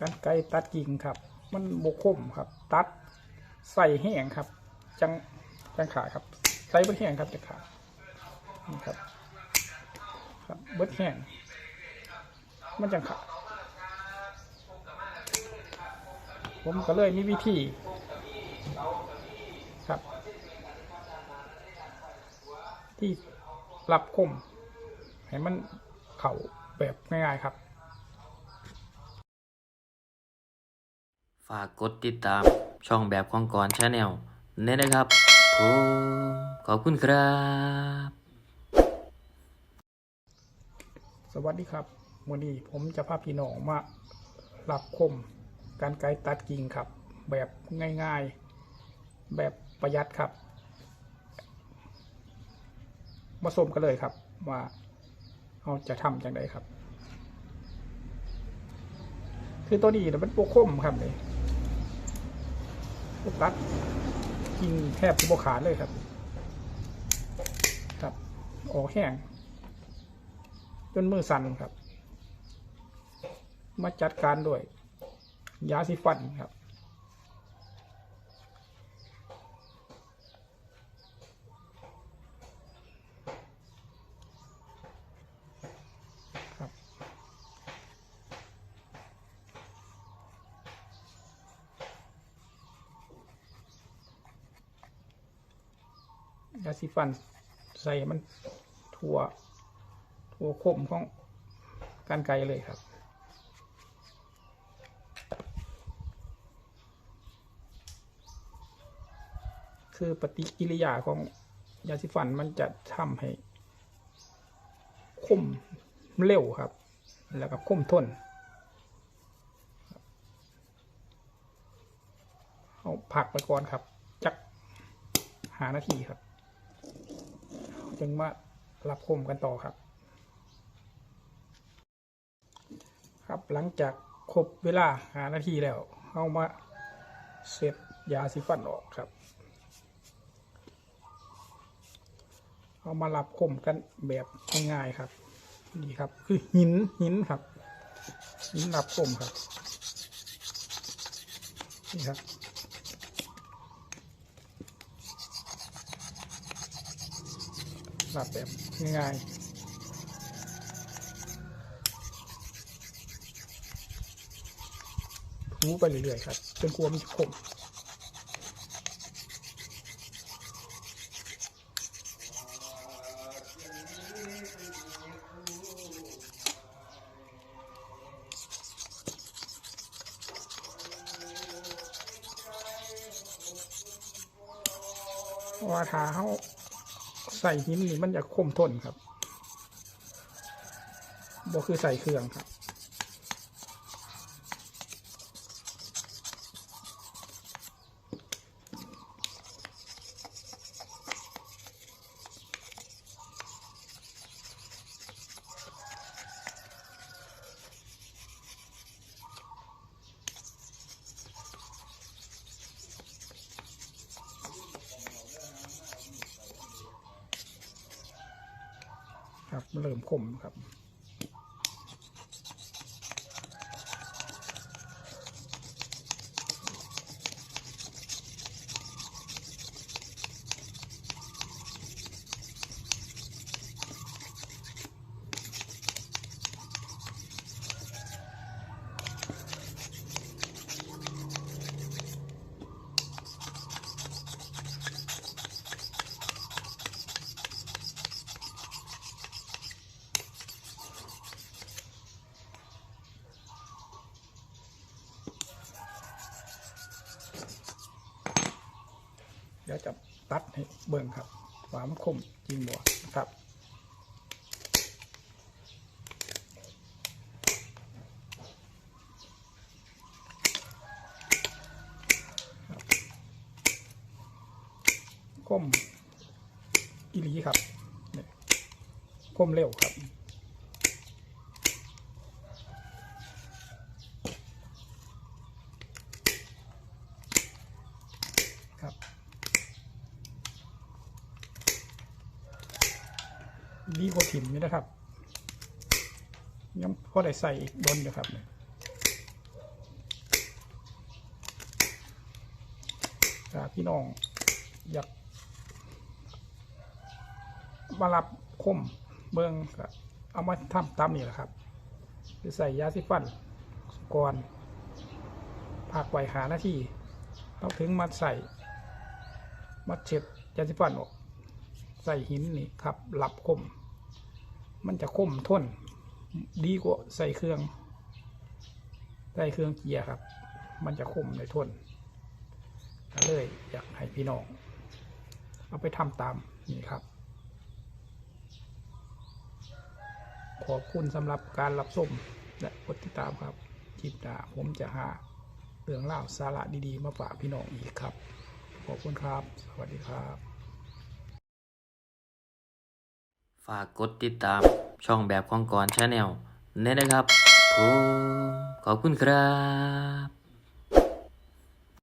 การไกลตัดกิ่งครับ มันบกคมครับ ตัดใส่แห้งครับ จังจังขาครับ ใส่เบิดแห้งครับจะขานี่ครับ ครับเบิดแห้งมันจังขาผมก็เลยมีวิธีครับ ที่รับคมให้มันเข่าแบบง่ายๆครับ ฝากกดติดตามช่องแบบของกรชาแนลนี่นะครับผมขอบคุณครับ สวัสดีครับวันนี้ผมจะพาพี่น้องมารับคมการไกตัดกิ่งครับ แบบง่ายๆ แบบประหยัดครับ มาชมกันเลยครับว่าเราจะทำอย่างไรครับ คือตัวนี้เนี่ยมันโปคมครับเลย พวกตัดกิ่งแทบทุบขาดเลยครับ ครับ ออกแห้ง จนมือสั่นครับ มาจัดการด้วย ยาสีฟันครับาสีฟันใส่มันทั่วทั่วคมของการไกลเลยครับคือปฏิกิริยาของยาสีฟันมันจะทำให้คมเร็วครับ แล้วก็คมทนเอาผักไปก่อนครับ จักหานาทีครับ จึงมารับคมกันต่อครับ ครับหลังจากครบเวลาหานาทีแล้วเอามาเสร็จยาสีฟันออกครับเอามารับคมกันแบบง่ายๆครับนี่ครับคือหินหินครับหินรับคมครับนี่ครับ รับแบบง่ายๆถูไปเรื่อยๆครับจนกลัวมันจะคมว่าถ้าเขา ใส่หินนี่มันจะคมทนครับบ่คือใส่เครื่องครับ ครับเริ่มคมครับ ดี๋ยวจะตัดให้เบิ่งครับความคมจริงบ่นะครับคมอีลีครับคมเร็วครับ ดีกว่าถิ่มอยู่นะครับยังพอได้ใส่อีกดนนะครับถ้าพี่น้องอยากมารับคมเมืองเอามาทำตามนี่แหละครับจะใส่ยาสีฟันก่อนผักไวหาหน้าที่เราถึงมาใส่มาเช็ดยาสีฟันออก ใส่หินนี่ครับหลับคม มันจะคมทนดีกว่าใส่เครื่อง ใส่เครื่องเกียร์ครับ มันจะคมในทนก็เลยอยากให้พี่น้อง เอาไปทำตามนี่ครับ ขอบคุณสำหรับการรับชมและกดติดตามครับคลิปหน้าผมจะหาเรื่องเล่าสาระดีๆ มาฝากพี่น้องอีกครับ ขอบคุณครับ สวัสดีครับ ฝากกดติดตามช่องแบบของกรชาแนลเนี่ยนะครับผมขอบคุณครับ